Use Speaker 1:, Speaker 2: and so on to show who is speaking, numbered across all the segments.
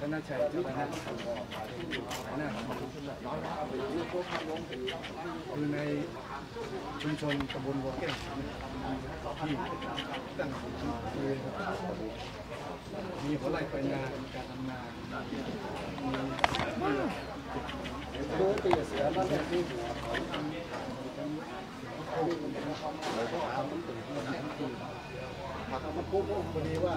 Speaker 1: ธนชัยเจ้าคณะหัวหน้าของคือในชุมชนตำบลวัวแก้วที่ตั้งชื่อบริเวณมีหัวไร่ไปนามีการทำนา พอดีว่า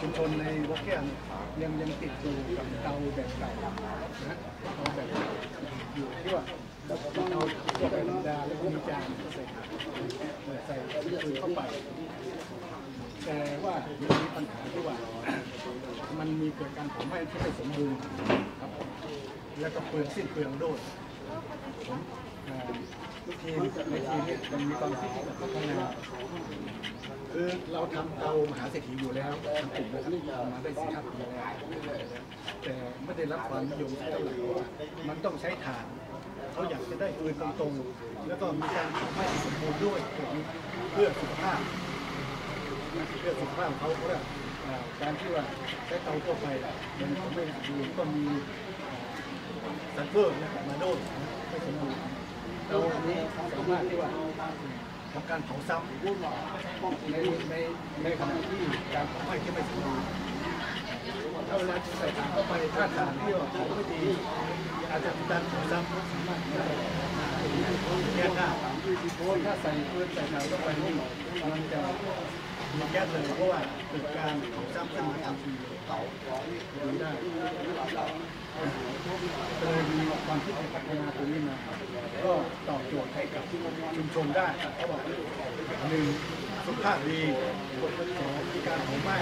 Speaker 1: ชุมชนในวัดแก้วเนี่ยยังยังติดอยู่กับเตาแบบเก่านะเตาแบบอยู่ที่ว่าเตาพวกไฟธรรมดาแล้วก็มีจานใส่ใส่ฟืนเข้าไปแต่ว่ามีปัญหาที่ว่ามันมีเกิดการเผาไหม้ที่ไม่สมบูรณ์ครับ แล้วก็เปลืองสิ้นเปลืองโดดผม ทุกทีมในทีมเนี่ยมันมีความคิดที่จะพัฒนาคือเราทำเตามหาเศรษฐีอยู่แล้วทำกลุ่มนะครับมาได้สี่ห้าปีแล้วแต่ไม่ได้รับความนิยมเท่าไหร่มันต้องใช้ถ่านเขาอยากจะได้ปืนตรงๆ แล้วก็มีการทำให้สมบูรณ์ด้วยเพื่อสุขภาพเพื่อสุขภาพของเขาเพราะว่าการที่ว่าใช้เตาทั่วไปมันไม่สมบูรณ์ก็มีซัลเฟอร์นะมาโดนไม่สมบูรณ์ เตาอันนี้สามารถที่ว่าทำการเผาซ้ำหรือว่าป้องในในในขณะที่การเผาไหม้ที่ไม่สมบูรณ์ถ้าเวลาใส่ถ่านเข้าไปถ้าถ่านที่ว่าเผาไม่ดีอาจจะมีการเผาซ้ำแก้ได้ถ้าใส่ปืนใส่ถ่านเข้าไปนี่มันจะมีแก๊สเลยเพราะว่าเกิดการเผาซ้ำขึ้นมาทันทีเผาได้เลยมีความคิดจะพัฒนาตัวนี้มาครับ ก็ตอบโจทย์ให้กับชุมชนได้เขาบอกหนึ่งสุขภาพดีสองมีการเผาไม้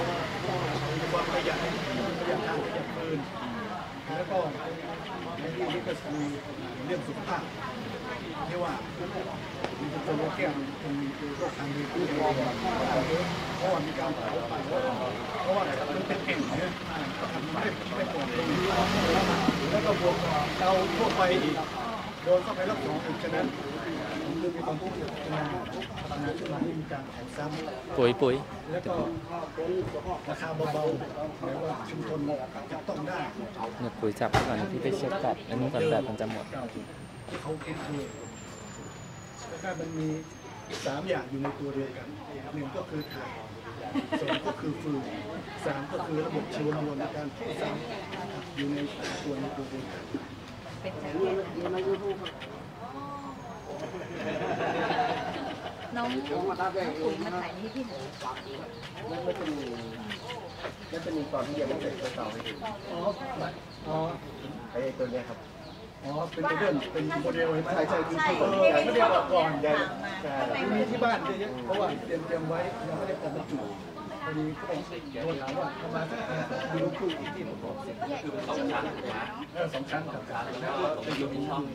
Speaker 1: มีความประหยัดประหยัดทางประหยัดปืนแล้วก็ในที่นี้ก็คือเรื่องสุขภาพที่ว่ามีชุมชนวัวแก้วเป็นโรคทางเดินที่เยอะเพราะว่ามีการเผาไปเพราะว่ามันเป็นเก่งเนี่ยทำไม่ไม่ปลอดภัยแล้วก็บวกเตาทั่วไปอีก โดนเข้าไปรอบสองอีกฉะนั้นผมเลยมีความพูดถึงพัฒนาพัฒนาขึ้นมาที่มีการเผาซ้
Speaker 2: ปุ๋ยปุ๋ยำ
Speaker 1: แล้วก็ราคาเบาๆหมายว่าชุมชนจะต้องได้
Speaker 2: เนี่ยปุ๋ยจับไปก่อนนะพี่ไปเช็คก่อนอันนี้ก่อนแบบมันจะหมด
Speaker 1: ที่เขาคิดคือแล้วก็มันมีสามอย่างอยู่ในตัวเดียวกันหนึ่งก็คือถ่านสองก็คือฟืนสามก็คือระบบชีวมวลในการเผาซ้ำอยู่ในตัวในตัวเดียวกัน
Speaker 3: น้องน้องปุ๋ยมาถ่ายนี่ที่ไหน
Speaker 4: ไม่จะมีไม่จะมีตอนที่ยังไม่เสร็จตัวเก่าให้ดู
Speaker 1: อ๋ออ๋อ
Speaker 4: ไอ้ตัวเนี้ยครับ
Speaker 1: อ๋อ เป็นโมเดลเป็นโมเดลใช่ไหม
Speaker 4: ใช่ใช่คือ
Speaker 3: ใช่
Speaker 4: ที่
Speaker 3: ที่
Speaker 4: ผม
Speaker 3: เป็น
Speaker 1: ไม่ได้
Speaker 3: ข้อ
Speaker 1: บอกก่อน
Speaker 3: ตกเนี่ยถามมาข้างใน
Speaker 1: มี
Speaker 3: มัน
Speaker 1: ที่บ้านเยอะๆเพราะว่าเตรียมเตรียมไว้ยังไม่ได้เอาบรรจุ พอดีก็โทรถามว่าประมาณสักมีลูกคู่ที่ที่ผมบอกเสร็จเออสองชั้นครับแล้วก็จะอยู่ในช่อง
Speaker 3: เ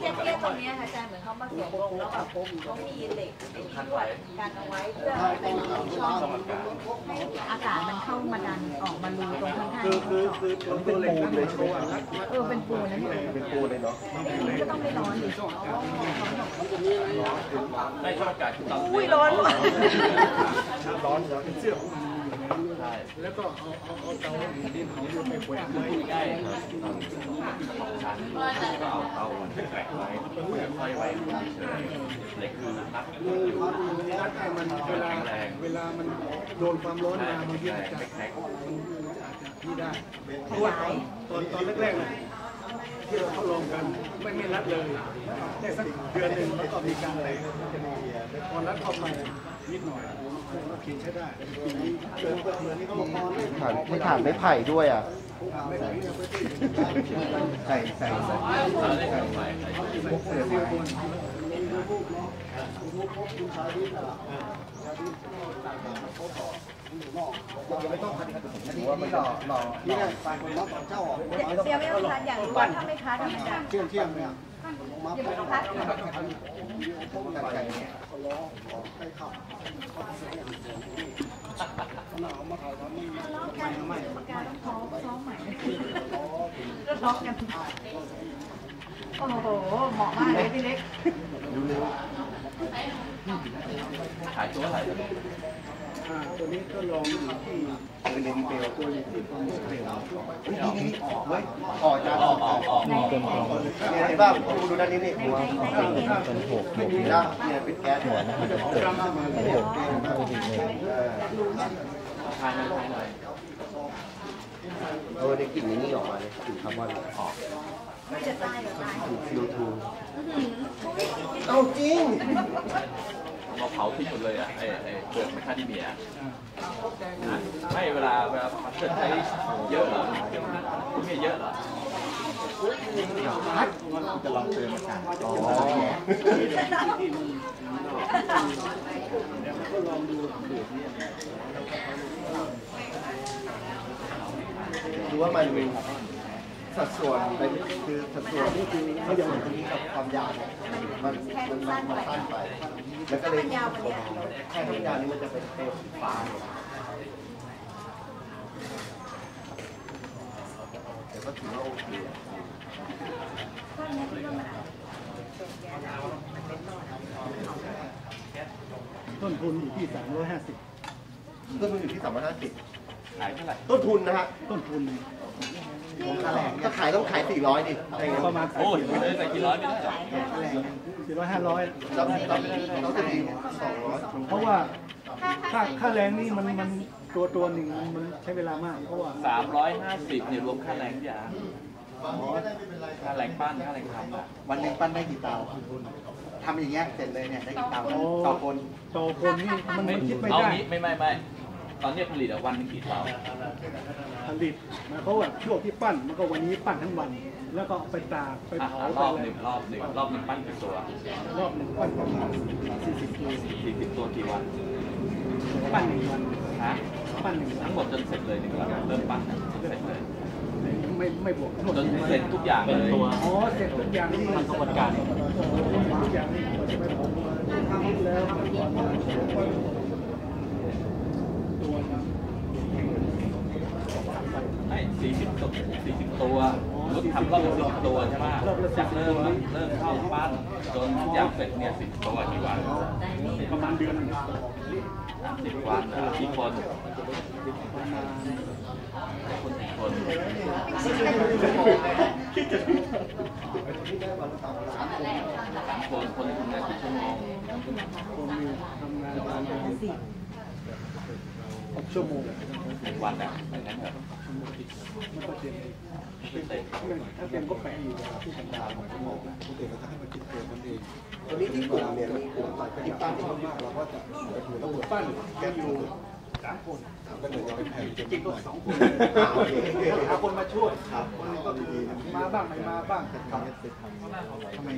Speaker 3: ทียบเทียบตรงเนี้ยค่ะอาจารย์เหมือนเขามาสวมลงแล้วแบบเขามีเหล็กไอ้ที่ลวดกันเอาไว้เพื่อเป็นช่องให้อากาศมันเข้ามาดันออกมารูตรงข้างๆ
Speaker 1: คือคือคือตัวตัวเหล็กนั่นเลยตัวรัด
Speaker 3: เออเป็นปูนนะเนี่ย
Speaker 4: เป็นปูเลยเนาะ
Speaker 3: มันก็ต้องไม่ร้อนดิ
Speaker 5: ไม่ชอบอากาศคือต้อง
Speaker 3: อุ้ยร้อนว่ะ
Speaker 1: ร้อนเป็นเสื้อของมันอยู่ในนี้แล้วก็เอาเอาเอาเตาดินของมันไปแขวนไว้
Speaker 5: ใกล้ชั้นก็เอาเตาแขวนไว้ค่อยไว้เฉยเหล็กคือนับ
Speaker 1: รัดให้มันเวลาเวลามันโดนความร้อนมาบางทีมันจะ
Speaker 5: แข็ง
Speaker 1: ที่ได้เพราะว่าตอนตอนตอนแรกๆเนี่ยที่เราทดลองกันไม่ไม่รัดเลยได้สักเดือนหนึ่งแล้วก็มีการอะไรพอรัดเข้าไปนิดหน่อย โอเคใช้ได้เดินเปิดเหมือนนี่เขาบอกพอไม่
Speaker 4: ถ่านไม่ถ่านไม่ไผ่ด้วยอะ
Speaker 1: ไม่ไหวเนี่ยไปที่
Speaker 4: ใส่ใส่
Speaker 1: พวกเสือที่บน
Speaker 4: ไม่ต้องอันนี้อันนี้หล่อหล่อนี่นะ
Speaker 3: เดี๋ยวไม่ต้องทานอย่างรู้ว่าถ้าไม่คัดมันจะ
Speaker 1: เที่ยงเที่ยงเนี่ย
Speaker 3: เดี๋ยวมันคัด
Speaker 4: ไก่เนี่ย
Speaker 3: ล้อกันปากกาต้องท้องท้องใหม่ ก็ท้องกันโอ้โห เหมาะมากเลยพี่เล็ก
Speaker 5: ขายตัวเท่าไหร่
Speaker 1: อ่าตัวนี้ก็ลองอยู่ที่
Speaker 4: คือเลนเบล
Speaker 1: ตัวอยู่ที่ความเร็ว
Speaker 4: นี่นี่นี่ออกเว้ยออกจานออกออกออก
Speaker 2: นี่ต้นหอม
Speaker 4: เนี่ยเห็นป่ะดูดูด้านนี้นี่หัว
Speaker 2: ต้นหกหก
Speaker 4: นี่นะเนี่ยเป็นแก๊สหัวนะ
Speaker 2: มันจะเกิดไม่หกมันก็ดีเลย
Speaker 5: ทายหน่อยทายหน่อย
Speaker 4: เออในกลิ่นนี้ออกมาเลยกลิ่นคาร์บอนออก
Speaker 3: ไม่จะตายหรือตาย
Speaker 4: กลิ่น CO2
Speaker 3: อื้อหือ
Speaker 4: เอาจริง
Speaker 5: เราเผาทิ้งหมดเลยอะไอ้ไอ้เปลือกแมคคาเดเมียนะไม่เวลาเวลาเกิดใช้เยอะเหรอคุณมีเยอะเหรอ
Speaker 2: จะลองเติมอากาศ
Speaker 4: อ๋อดูว่ามัน สัดส่วนเป็นคือสัดส่วนนี่คือสัดส่วนตรงนี้กับความยาวเนี่ยมันมันมันมันสั้นไป แล้วก็เลย
Speaker 3: มันยาวานี้
Speaker 4: แค่ทุกอย่างนี้มันจะเป็นเปลวสีฟ้าเนี่ยแต่ก็ถือว่าโอเค
Speaker 3: ก้อนเนี้ยที่ว่ามันอาจจะ
Speaker 1: ต้นทุนอยู่ที่ 350
Speaker 4: ต้นทุนอยู่ที่สามร้อยห้าสิบ
Speaker 5: ขายเท่าไหร่
Speaker 4: ต้นทุนนะฮะ
Speaker 1: ต้นทุน
Speaker 4: ถ้าขายต้องขายสี่ร้อยดิอะไรเงี้ย
Speaker 1: ประมาณ
Speaker 5: โอ้ยเลยใส่กี่ร้อยไม่ได้หรอ
Speaker 1: สี่ร้อยห้าร้อย
Speaker 4: แล้วแล้วแล้วจะดีสองร้อย
Speaker 1: เพราะว่าค่าค่าแรงนี่มันมันตัวตัวหนึ่งมันใช้เวลามาก เพราะว่า
Speaker 5: สามร้อยห้าสิบเนี่ยรวมค่าแรงทุกอย่างค่าแรงปั้นค่าแรงทำอะ
Speaker 6: วันหนึ่งปั้นได้กี่เตาทำอย่างเงี้ยเสร็จเลยเนี่ยได้กี่เตา
Speaker 1: โอ้
Speaker 6: ต่อคน
Speaker 1: ต่อคนนี่มัน
Speaker 5: ไม่
Speaker 1: มันคิดไม่
Speaker 5: เอา
Speaker 1: ได้
Speaker 5: งี้ไม่ไม่ไม่ตอนเนี้ยผลิตอะวันหนึงกี่เตา
Speaker 1: ผลิตหมายความว่าช่วงที่ปั้นมันก็วันนี้ปั้นทั้งวัน แล้วก็เอาไปตากไป
Speaker 5: อะ
Speaker 1: เผารไป
Speaker 5: อบ
Speaker 1: อะไร
Speaker 5: หนึ่งรอบหนึ่งรอบหนึ่งปั้นกี่ตัว
Speaker 1: รอบหนึ่งปั้นประมาณ40ตัว
Speaker 5: สี่สิบตัวกี่วัน
Speaker 1: ปั้นหนึ่งวัน
Speaker 5: ฮะ
Speaker 1: ปั้นหนึ่งวั
Speaker 5: ทั้
Speaker 1: น
Speaker 5: งหมดจนเสร็จเลยหนึ่งวันเริ่มปั้นจนเสร็จเลย
Speaker 1: ไม่ไม่บวกทั้งหมด
Speaker 5: จนเสร็จทุกอย่างเลย
Speaker 1: อ๋อเสร็จทุกอย่างนี่
Speaker 2: ทำกระบวนการ
Speaker 1: ทุกอย่างนี่ก็จะไม่ผมทำแล้วตัว
Speaker 5: 40ตัว40 ตัวรถทำรอบละ10ตัวใช่ไหมจากเริ่มเริ่มเข้าปั้นจนทุกอย่างเสร็จเนี่ย10ตัวกี่วัน
Speaker 1: ประมาณเดือน
Speaker 5: 10วันกี่คนคนกี่คนสามคนคนทำงานกี่ชั่วโมง
Speaker 1: คนทำงานประมาณสี่ ชั่วโมง
Speaker 5: หนึ่งวันอะอย่งั้นเถอะ
Speaker 1: มันก็เต็ม
Speaker 5: เต็ม
Speaker 1: ถ้าเต็มก็แปดที่ทำงาน
Speaker 4: ตัวนี้ที่กลุ่มเนี่ยมีกลุ่มที่ปั้นที่มากเราก็จะ
Speaker 1: ปั้นแกอยู่สามคนจริงก็สองคนหาคนมาช่วยคนก็คือมาบ้างไม่มาบ้าง
Speaker 4: อุ้ย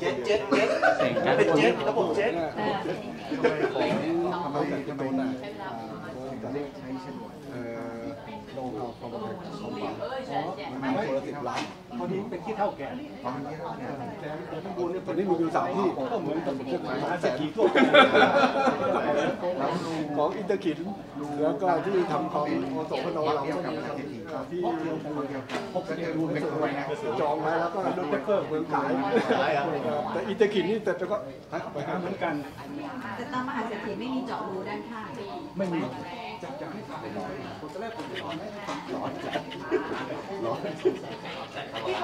Speaker 4: เจ็ดเจ็ดเจ็ด
Speaker 5: เก่งกัน
Speaker 4: เป็นเจ็ดระบบเจ็ด
Speaker 6: ทำไมทำไมน่ะจะเรียกใช้เช่นเอ่อโลหะความเป็นของปากมันมีคนละสิบล้าน
Speaker 1: พอดีเป็นขี้เท่าแก่
Speaker 6: ตอนนี้เนี่ย
Speaker 1: แต่แต่ข้างบนเนี่ย
Speaker 6: ตอนนี้มีอยู่สามที่
Speaker 1: ก็เหมือนกับพวกมหาเศรษฐีทั่วไป
Speaker 6: ของอินเตอร์คินแล้วก็ที่ทำของโอโซพนเราก็มีที่พบกันดูเป็นคนจองไว้แล้วก็ดูเทปเปอร์เมืองขายแต่อินเตอร์คินนี่แต่ก็ไปหา
Speaker 1: เหมือนกัน
Speaker 3: แต่ตามมหาเศรษฐีไม่มีเจาะรูด้านข้าง
Speaker 1: ไม่มี
Speaker 3: ที่เขาที่เ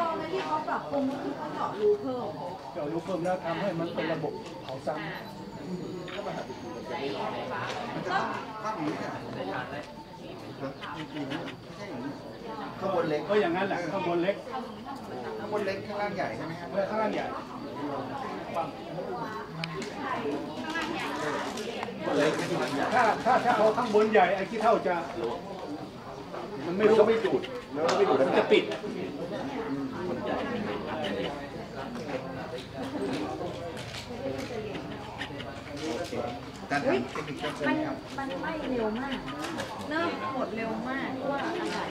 Speaker 3: ขาปรับปรุงก็คือเขาเจาะรูเพิ่ม
Speaker 1: เจาะรูเพิ่มแล้วทำให้มันเป็นระบบเผาซ้ำมันจะ
Speaker 4: ข้างบนเล็ก
Speaker 1: ก็อย่างนั้นแหละข้างบนเล็ก
Speaker 6: ข้างบนเล็กข้างล่างใหญ่ใช่ไหมครับ
Speaker 1: ข้างล่างใหญ่ถ้าถ้าถ้าเอาข้างบนใหญ่ไอ้ขี้เท่าจะมันไม่รู้
Speaker 4: ไม่ดูดแล้วไม่ดูด
Speaker 1: มันจะปิด
Speaker 5: คนใหญ่
Speaker 6: การ
Speaker 3: อุ๊ย
Speaker 6: ทำเทคนิคก็ใช่
Speaker 3: มัน
Speaker 6: ไหมครับ
Speaker 3: มันไหม้เร็วมากเริ่มหมดเร็วมากเพราะว่าอากาศ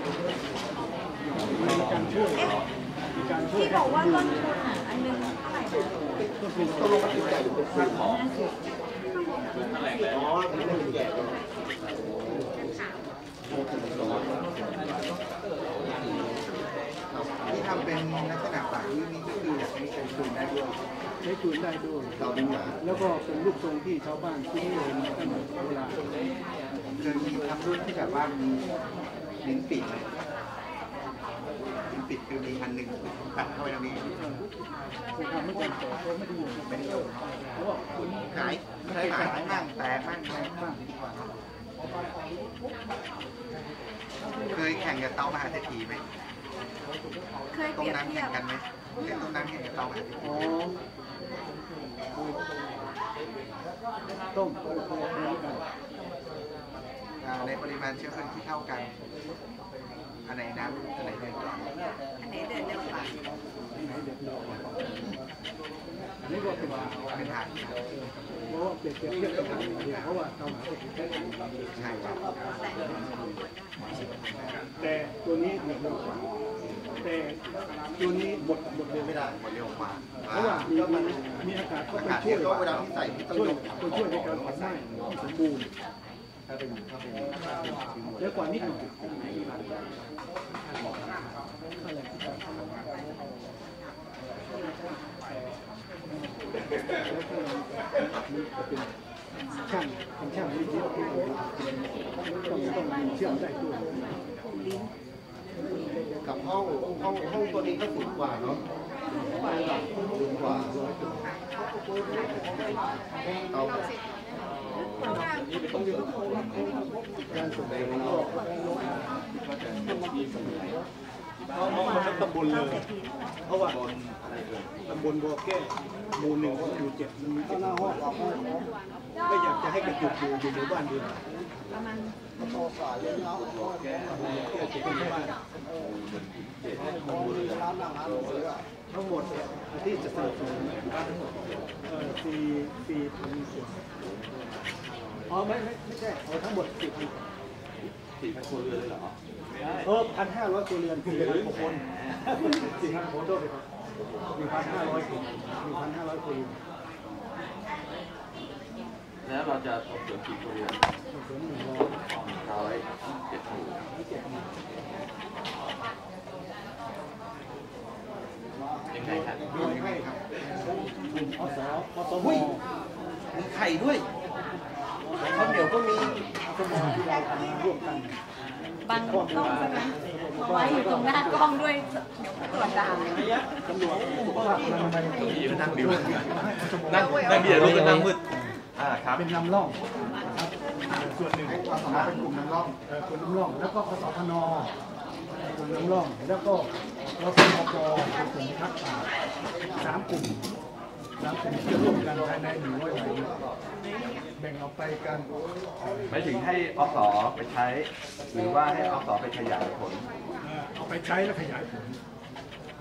Speaker 1: มีการช่วยมีการช่วย
Speaker 3: ที่บอกว่าต้นทุนอะอันหนึงเท่าไหร่นะ
Speaker 1: ต้นทุน
Speaker 4: ต้องลงมาติดใจอยู่เป็นสี่หมอ
Speaker 3: ห้าสิบ
Speaker 5: ค่าแรงเลย
Speaker 4: อ๋อนี่ไม่เป็นแก่
Speaker 6: ที่ทำเป็นลักษณะปากนี่นี่ก็คืออยากให้ใช้คืนได้ด้วย
Speaker 1: ใช้ปืนได้ด้วย
Speaker 4: เราดึงหนา
Speaker 1: แล้วก็เป็นลูกทรงที่ชาวบ้านที่นี่เห็นตั้งแต่โบราณ
Speaker 4: เคยมีทำรุ่นที่แบบว่ามีลิ้นปิดไหมลิ้นปิดคือมีอันหนึ่งตัดเข้าไปตรงนี้
Speaker 1: เคยทำไม่จำแต่ก็ไม่ได้อยู่
Speaker 4: ไม่ได้โยน
Speaker 1: เพราะว่าคุณ
Speaker 4: ขายใช้ขายมั่งแต่มั่งแพงมั่งเคยแข่งกับเตามหาเศรษฐีไหม
Speaker 3: เคยเป
Speaker 4: ต้ม
Speaker 3: รียบ
Speaker 4: น้ำ
Speaker 3: เที
Speaker 4: แข่
Speaker 3: ย
Speaker 4: ง
Speaker 3: บ
Speaker 4: กันไหมเล่นต้มน้ำแข่งกับเตามหาเศรษฐี
Speaker 1: อ๋อ ต้ม
Speaker 4: ในปริมาณเชื้อเพลิงที่เท่ากัน อันไหนน้ำอันไหนเดือดกว่า
Speaker 3: อันไหนเดินเร็วกว่า
Speaker 1: อันนี้ก็เป็น
Speaker 4: เป็นฐาน
Speaker 1: เพราะว่าเปรียบเทียบเทียบกันเพราะว่าเตาหมายถึงแค่
Speaker 4: ใช่ครับ
Speaker 1: แต่ตัวนี้เดือดเร็วกว่า แต่ตัวนี้บดบดเร็ว
Speaker 4: ไม่
Speaker 1: ได้
Speaker 4: หมดเร็วกว่า
Speaker 1: เพราะว่ามีมีมีอากาศเข้า
Speaker 4: อา
Speaker 1: ไป
Speaker 4: กาศ
Speaker 1: ช่
Speaker 4: เที่
Speaker 1: วย
Speaker 4: ยวเวลาที่ใส่ที่ต้อง
Speaker 1: ช่วยตัวช่วยในการเผาไหม้ให้สมบูรณ์
Speaker 4: ถ้าเป็นถ้าเป็น
Speaker 1: เยอะกว่านิดหน่อยช่างเป็นช่างที่เยอะที่ต้องต้องมีเชื่อมได้ด้วย
Speaker 4: กับห้องห้องห้องตัวนี้ก็สูงกว่าเนาะสูงกว่าเอา
Speaker 1: การส่งเสริมโลก
Speaker 6: เขาเขามันทั้งตำบลเลยเพราะว่าตำบลบัวแก้หมู่หนึ่งหมู่เจ็ดมันมีเจ็ดหมู่ไม่อยากจะให้กระจุกอยู่อยู่ในบ้านเดียว ทั้งหมดที่จะสนับสนุนเอ่อสี่สี่พันคนอ๋อไม่ไม่ไม่ใช่เอาทั้งหมดสี่พัน
Speaker 5: สี่พันคนเรือนเลยเหรอ
Speaker 6: เออพันห้าร้อยครัวเรือนคือพันคนสี่พันขอโทษเลยครับหนึ่งพันห้าร้อยคนหนึ่งพันห้าร้อยคน
Speaker 5: แล้วเราจะส่งเสริมกี่คนเรือน
Speaker 6: สอบสวนหนึ่งร้อย
Speaker 5: ร้อยเจ็ดหมู่ยังไงครับ
Speaker 6: มีให้ครับกลุ่ม อสอสม
Speaker 4: มีไข่ด้วยไข่ข้าวเหนียวก็มี
Speaker 6: สมองที่เราทำร่วมกัน
Speaker 3: บังกล้องใช่ไหมมาไว้อยู่ตรงหน้ากล้องด้วยตรวจด่า
Speaker 6: ตำรวจสุขภาพอนามัย
Speaker 5: พี่นั่งดิวนั่งนั่งเบียร์รถก็นั่งมืดอ่าครับ
Speaker 1: เป็นลำล่องส่วนหนึ่ง
Speaker 4: ให้ความสามารถเป็นกลุ่มน้ำร่อง
Speaker 1: เอ่อคนน้ำร่อง แล้วก็กสพนคนน้ำร่อง แล้วก็รสมปเป็นกลุ่มทักป่าสามกลุ่ม สามกลุ่มที่ร่วมกันภายในหนึ่งร้อยไร่แบ่งออกไปกัน
Speaker 5: ไม่ถึงให้อสไปใช้ หรือว่าให้อสไปขยายผล
Speaker 1: เอ่อเอาไปใช้และขยายผล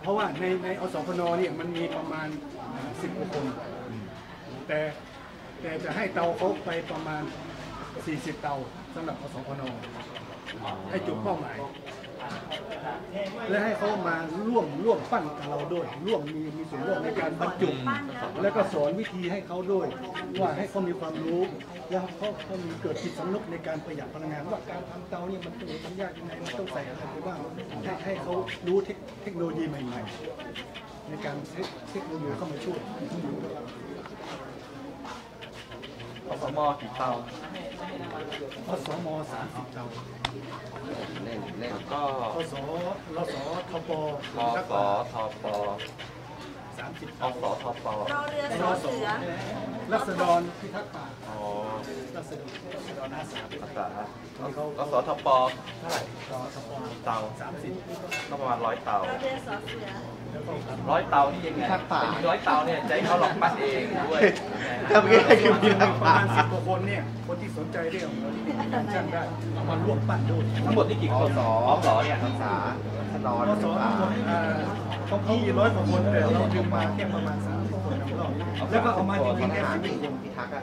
Speaker 1: เพราะว่าในในอสพนเนี่ยมันมีประมาณสิบกว่าคน แต่แต่จะให้เตาเขาไปประมาณ 40 เตาสำหรับอสพนให้จุดเป้าหมาย และให้เขามาร่วมร่วมปั้นกับเราด้วย ร่วมมีมีส่วนร่วมในการบรรจุ แล้วก็สอนวิธีให้เขาด้วย ว่าให้เขามีความรู้แล้วเขาเขามีเกิดจิตสำนึกในการประหยัดพลังงานว่าการทำเตาเนี่ยมันเป็นทำยากยังไงมันต้องใส่อะไรไปบ้างให้ให้เขารู้เทคเทคโนโลยีใหม่ ๆ ในการเทคเทคโนโลยีเข้ามาช่วย
Speaker 5: อสมกี่เตา
Speaker 1: อสมสามสิบเตา
Speaker 4: เล่นเล่น
Speaker 5: ก็
Speaker 1: อสรสทป
Speaker 5: ทสทป
Speaker 1: สามสิบ
Speaker 5: อสทป
Speaker 3: รอเรือสอเสือ
Speaker 1: รัศดรพิทักษ์ป่า
Speaker 5: อ๋อ
Speaker 1: รัศดรรัศดรอาสา
Speaker 5: ภาษาอสทปเท่าไหร่
Speaker 1: รทป
Speaker 5: เตา
Speaker 1: สามสิบ
Speaker 5: ก็ประมาณร้อยเตาร
Speaker 3: อเรือสอเสือ
Speaker 1: แล้วก็
Speaker 5: ร้อยเตานี่ยังไงเป็นร้อยเตาเนี่ยใจเขาหลอกปั้นเองด้วย
Speaker 4: ทำยังไงคือมี
Speaker 1: ประ
Speaker 4: น้ำ
Speaker 1: มา
Speaker 4: ปลา
Speaker 1: ณสิบกว่าคนเนี่ยคนที่สนใจเรื่องของเราที่เป็นการช่างได้เอามาร่วมปั้นด้วย
Speaker 5: ทั้งหมดนี่กี่คนอสเนี่ย
Speaker 4: ภาษาถนอน
Speaker 1: อสทั้งหมดอ่าเขาพี่ร้อยกว่าคนแต่เราดึงมาแค่ประมาณสามสิบคนนำรอบแล้วก็เอามาจริงๆแค่สิบ
Speaker 4: ที่
Speaker 1: คน
Speaker 4: พิทักษ์อะ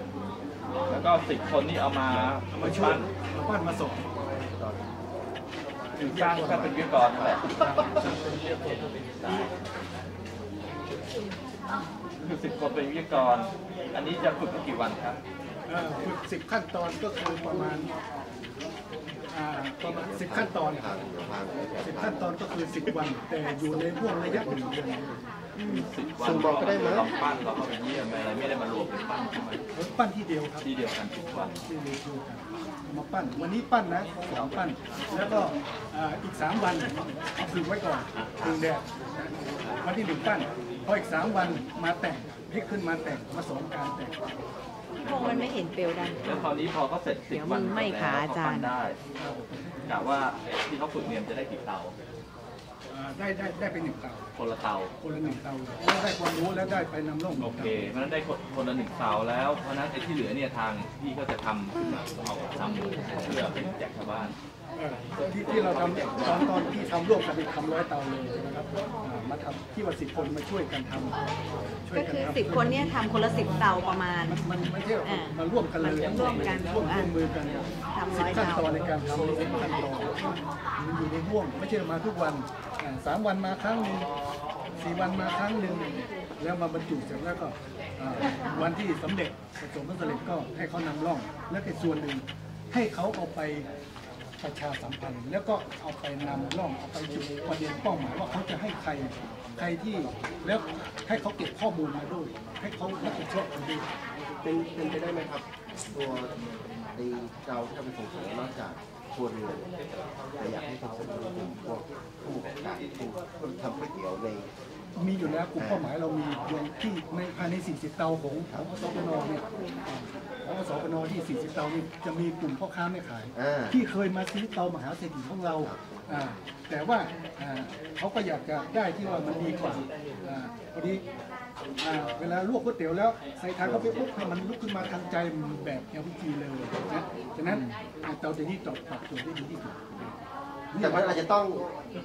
Speaker 5: แล้วก็สิบคนนี่เอามา
Speaker 1: เอามาช่วยเอาปั้นมาส่ง
Speaker 5: ถึงจ้างก็เป็นวิทยากรนั่นแหละคือสิบคนเป็นวิทยากร อันนี้จะฝึกกันกี่วันครับ
Speaker 1: เอ่อฝึกสิบขั้นตอนก็คือประมาณอ่าประมาณสิบขั้นตอน
Speaker 4: ทางเดี๋ยวทาง
Speaker 1: สิบขั้นตอนก็คือสิบวัน แต่อยู่ในห่วงระยะหนึ่งเดือน
Speaker 5: สิบวัน
Speaker 4: ส่งบอกก็ได้มั้ย
Speaker 5: เราปั้นเราเข้าไปเยี่ยมไปอะไรไม่ได้มารวมเป็นปั้นใช่ไหม
Speaker 1: ปั้นที่เดียวครับ
Speaker 5: ที่เดียวกันสิบวัน
Speaker 1: ที่เดียวกันเอามาปั้นวันนี้ปั้นนะสองปั้น แล้วก็อ่าอีกสามวันเอาฝึกไว้ก่อนฝึกแดดวันที่หนึ่งปั้นพออีกสามวันมาแต่งพลิกขึ้นมาแต่งมาสอนการแต่ง
Speaker 3: พวกมันไม่เห็นเปลวดัน
Speaker 5: แล้วคราวนี้พอเขาเสร็จสิบวัน
Speaker 3: เดี๋ยวมึงไม่ขาอาจารย์
Speaker 5: เขปั้นได้กะว่าที่เขาฝึกเนี่ยมันจะได้กี่เตา
Speaker 1: อ่าได้ได้ได้ไปหนึ่งเตา
Speaker 5: คนละเตา
Speaker 1: คนละหนึ่งเตาแล้วได้ความรู้แล้วได้ไปนำร่อง
Speaker 5: โอเคเพราะฉะนั้นได้คนคนละหนึ่งเตาแล้ว เพราะฉะนั้นไอ้ที่เหลือเนี่ยทางพี่ก็จะทำขึ้นมาเอาทำเพื่อเป็นแจกชาวบ้าน
Speaker 1: เออที่ที่เราทำตอนตอนที่ทำร่วมกันเป็นทำร้อยเตาเลยนะครับอ่ามาทำที่ว่าสิบคนมาช่วยกันทำช่วย
Speaker 3: ก็
Speaker 1: กัน
Speaker 3: คือ
Speaker 1: ทำ
Speaker 3: สิบคนเนี่ยทำคนละสิบเตาประมาณ
Speaker 1: มันมันไม่ใช่ว่า
Speaker 3: อ่า
Speaker 1: มาร่วมกันเลย
Speaker 3: ร่วมกัน
Speaker 1: ร่วมร่วมมือกัน
Speaker 3: ทำร้
Speaker 1: สิ
Speaker 3: อบย
Speaker 1: ขั้น
Speaker 3: เตา
Speaker 1: ตอนในการทำนี่เป็นขั้นตอนมันอยู่ในห่วงไม่ใช่มาทุกวันอ่า สามวันมาครั้งหนึ่งสี่วันมาครั้งหนึ่งแล้วมาบรรจุเสร็จแล้วก็วันที่สำเร็จประสบผลสำเร็จก็ให้เขานำร่อง แล้วก็ส่วนหนึ่งให้เขาเอาไปประชาสัมพันธ์ แล้วก็เอาไปนำร่องเอาไปจุดประเด็นเป้าหมายว่าเขาจะให้ใครใครที่แล้วให้เขาเก็บข้อมูลมาด้วย ให้เขารับผิดชอบกันด้วย
Speaker 4: เป็นเป็นไปได้ไหมครับ ตัวไอ้เราที่เราไปส่งเสริมนอกจาก ครัวเรือนแต่อยากให้ส่งเสริมกลุ่มพวกผู้ประกอบการผู้ผู้ทำก๋วยเตี๋ยวใน
Speaker 1: มีอยู่แล้วกลุ่มเป้าหมายเรามีอย่างที่ในภายใน 40 เตาของของอสปนเนี่ยของอสปนที่ 40 เตานี่จะมีกลุ่มพ่อค้าแม่ขาย
Speaker 4: อ่า
Speaker 1: ที่เคยมาซื้อเตามหาเศรษฐีของเราอ่าแต่ว่าอ่าเขาก็อยากจะได้ที่ว่ามันดีกว่าอ่าพอดี อ่าเวลาลวกก๋วยเตี๋ยวแล้วใส่ทานเข้าไปปุ๊บให้มันลุกขึ้นมาทันใจแบบ LPG เลยนะฉะนั้นอ่าเตาตัวนี้ตอบปรับตัวได้ดีที่สุด
Speaker 4: แต่มันอาจจะต้อง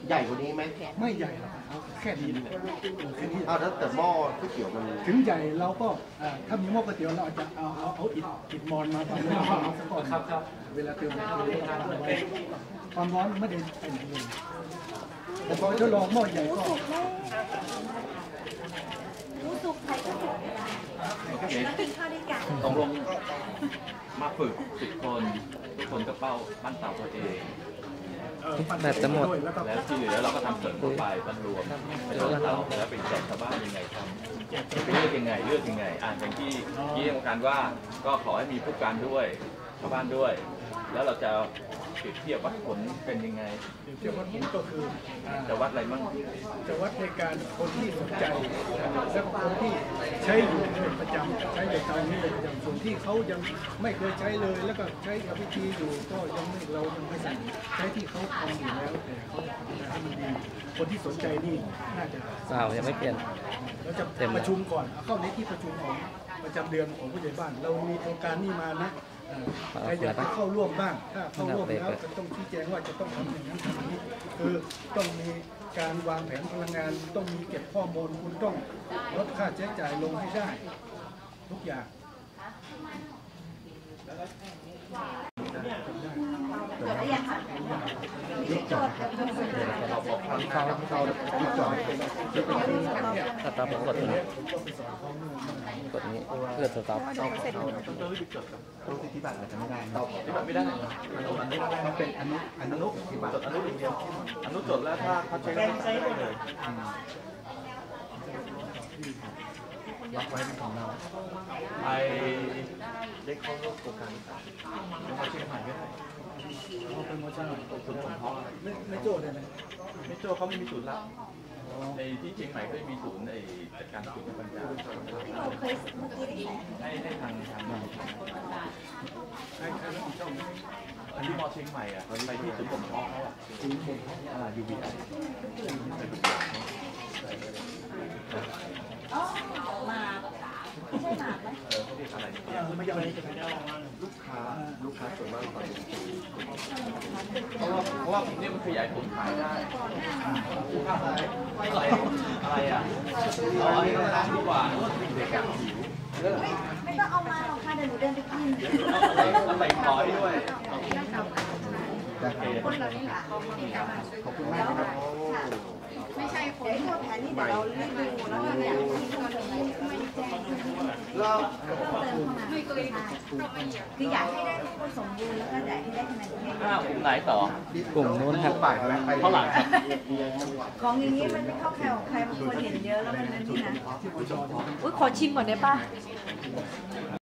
Speaker 4: ใหญ่กว่านี้ไหม
Speaker 1: ไม่ใหญ่หรอกเอาแค่นี้แหละแค่นี้
Speaker 4: อ้าวแล้วแต่หม้อก๋วยเตี๋ยวมัน
Speaker 1: ถึงใหญ่เราก็อ่าถ้ามีหม้อก๋วยเตี๋ยวเราอาจจะเอาเอาเอาอิฐอิฐมอนมาทำให้มันสักก่อนครับครับเวลาเติมน้ำเราก็วางไว้ความร้อนไม่ได้ไปไหนเลยแต่พอทดลองหม้อใหญ่ก็
Speaker 3: รู้สุกใครก็สุกแล้วกินข้าวด้วยกัน
Speaker 5: ตกลงมาฝึกสิบคนทุกคนก็เป้าปั้นเตาตัวเอง
Speaker 1: เอ่อปั่น
Speaker 2: แบตจะหมด
Speaker 1: ด้วยแล้วก็
Speaker 5: แล้วที่เหลือเราก็ทำเสริมเข้าไปปั้นรวมเป็นร้อยเตาแล้วเป็นแจกชาวบ้านยังไงทำเลือกยังไงเลือกยังไง อ่านอย่างที่ที่ต้องการว่าก็ขอให้มีผู้การด้วยชาวบ้านด้วย แล้วเราจะ เปรียบเทียบวัดผลเป็นยังไง
Speaker 1: เดี๋ยวเทียบวัดผลก็คืออ่า
Speaker 5: จะวัดอะไรบ้าง
Speaker 1: จะวัดในการคนที่สนใจและคนที่ใช้อยู่เป็นประจำใช้ในตอนนี้เป็นประจำส่วนที่เขายังไม่เคยใช้เลย แล้วก็ใช้กับวิธีอยู่ก็ยังไม่เรายังไม่สั่งใช้ที่เขาทำอยู่แล้วแต่เขาอยากจะให้มันดีคนที่สนใจนี่น่าจะ
Speaker 2: เปล่ายังไม่เปลี่ยน
Speaker 1: เราจะ
Speaker 2: เต็มแล้ว
Speaker 1: ประชุมก่อนเอาเข้าในที่ประชุมของประจำเดือนของผู้ใหญ่บ้าน เรามีโครงการนี้มานะ เอ่อใครอยากจะเข้าร่วมบ้าง ถ้าเข้าร่วมแล้วจะต้องชี้แจงว่าจะต้องทำอย่างนั้นทำอย่างนี้คือต้องมีการวางแผนพลังงาน ต้องมีเก็บข้อมูลคุณต้องลดค่าใช้จ่ายลงให้ได้ ทุกอย่าง
Speaker 3: จดได้ยังคะจด
Speaker 2: สต็อปกดนี้กดนี้เพื่อสต็อป
Speaker 5: ที่แบบไม่ได้
Speaker 1: มันเป็นอนุอนุ
Speaker 5: จดอนุอย่างเดียวอนุจดแล้วถ้าเขาใช้ก็ใช้ได้เลย
Speaker 1: รับไว้เป็นของเรา
Speaker 5: ไอ
Speaker 4: ได้เข้าร่วมโครงการ
Speaker 5: มาเชียงใหม่ก็ได้
Speaker 1: เอาเป็นโมชั่น
Speaker 5: ศูนย์สมพร
Speaker 1: ไม่ไม่โจ้เลยนะ
Speaker 5: ไม่โจ้เขาไม่มีศูนย์ละในที่เชียงใหม่ก็มีศูนย์ไอจัดการศูนย์ปัญญา
Speaker 3: ที่เราเคยเมื่อกี้ได้ใส่
Speaker 5: ให้ให้ทางทาง
Speaker 1: ใครใครรับผิดชอบ
Speaker 5: อันที่มอเชียงใหม่อะไปที่ศูนย์ผมพอเขาอะ
Speaker 1: ศูนย์ผม
Speaker 5: อ่า UBI
Speaker 3: อ๋อหมากไม่ใช่หมากไหม
Speaker 5: เอะไร
Speaker 1: เออไม่ยอมเลย
Speaker 4: ลูกค้าลูกค้าส่วนมากตอนนี้
Speaker 5: เพราะว่าเพราะว่าผมเนี่ยมันขยายผลขายได้อะไรอะไรอะเอาอันนี้ร้านดีกว่า
Speaker 3: ไม่ต้องเอามาหรอกค่ะเดี๋ยวหนูเดินไปกิน
Speaker 5: เอาใส่ขอยด้วย
Speaker 3: คนเรานี่ค่ะขอบคุณมากครับไม่ใช่คนที่วแผนนี่เดี๋ยวเราเรียกดูแล้วเนี่ย ที่ตอนนี้ไม่ได้แจ้ง
Speaker 4: แล้ว
Speaker 3: เติมเข้ามาคืออยากให้ได้ทุกคนสมบูรณ์แล้วก็อยากให้ได้คะแนนเยอะ
Speaker 5: อ้าวกลุ่มไหนต่อ
Speaker 2: กลุ่มนู้นครับ
Speaker 4: ฝ่ายไหมไป
Speaker 5: เท่าไหร่ครับ
Speaker 3: ของอย่างนี้มันไม่เข้าใครออกใครบางคนเห็นเยอะแล้วมันนั่นนี่นะอุ้ยขอชิมก่อนได้ป่ะ